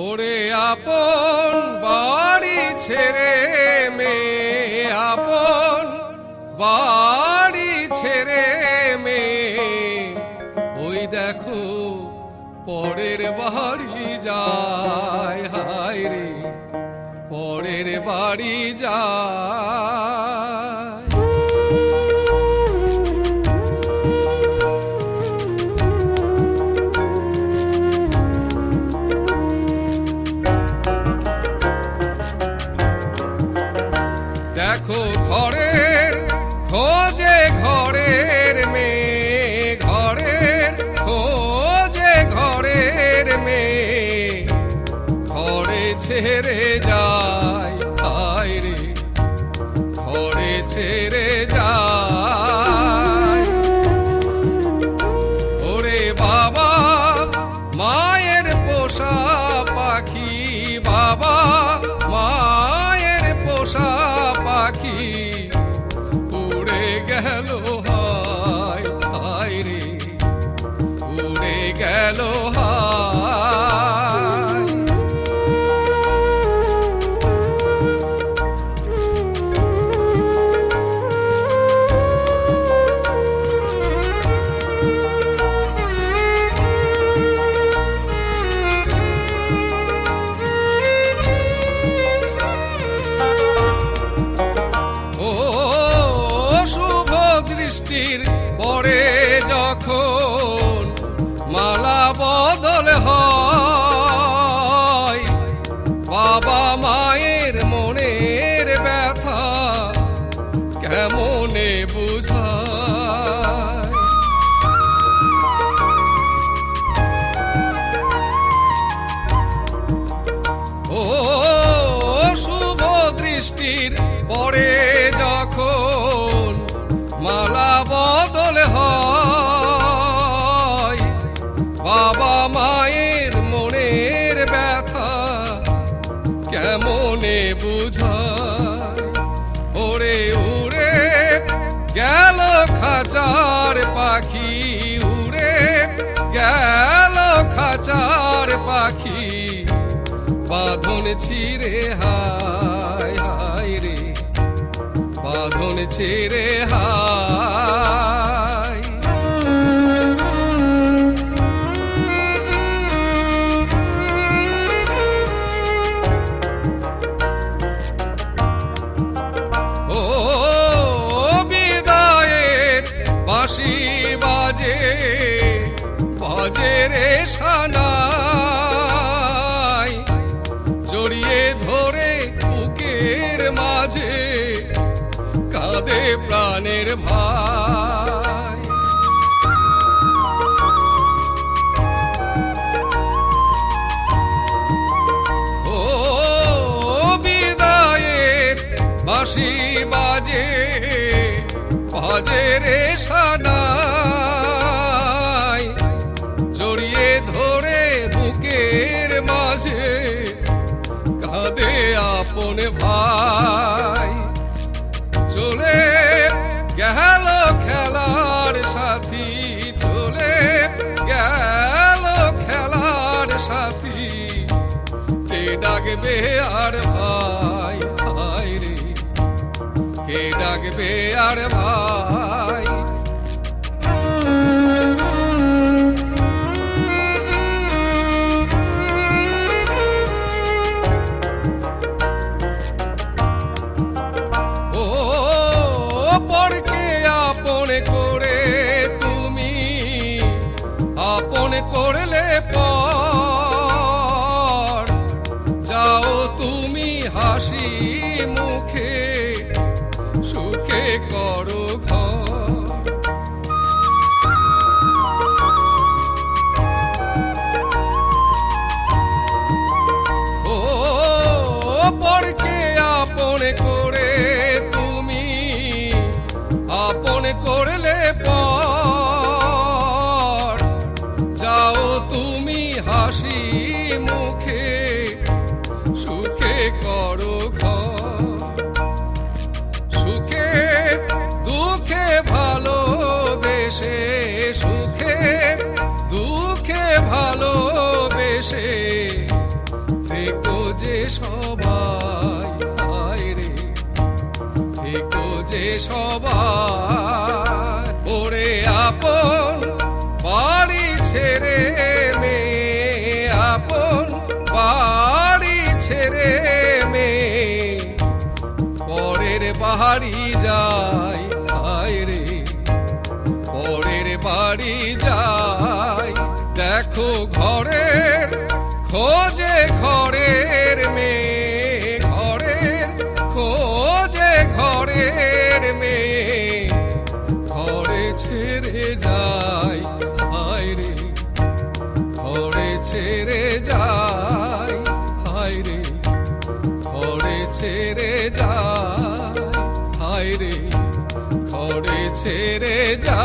ওরে আপন বাড়ি ছেড়ে মেয়ে আপন বাড়ি ছেড়ে মেয়ে ওই দেখো পরের বাড়ি যায়, হায় রে, পরের বাড়ি যায়। ছেড়ে যায় হায় রে। ঘরে ছেড়ে যায়। ওরে বাবা, মায়ের পোষা পাখি, বাবা, মায়ের পোষা পাখি। কেমনে বুঝায়। ও শুভ দৃষ্টির পরে যখন মালা বদল হয় বাবা মায়ের খাঁচার পাখি উড়ে গেল খাচার পাখি। বাঁধন ছিঁড়ে হায় হায় রে। বাঁধন ছিঁড়ে হায় রে সানাই জড়িয়ে ধরে বুকের মাঝে কাঁদে প্রাণের ভাই। ও বিদায়ের বাঁশি বাজে বাজে রে সানাই কাঁদে আপন ভাই। চলে গেল খেলার সাথী, চলে গেল খেলার সাথী। কে ডাকবে আর ভাই ভাই রে। কে ডাকবে আর ভাই? পর। যাও তুমি হাসি মুখে সুখে করো হাসি মুখে, সুখে করো সুখে, দুঃখে ভালোবেসে, সুখে, দুঃখে ভালোবেসে। দেখো যে সবাই রে দেখো যে সবাই। আপন বাড়ি ছেড়ে মে। পরের বাড়ি যাই হায় রে। পরের বাড়ি যাই, দেখো ঘরের খোঁজে ঘরে ছেড়ে যা। হায় রে খড়ে ছেড়ে যা।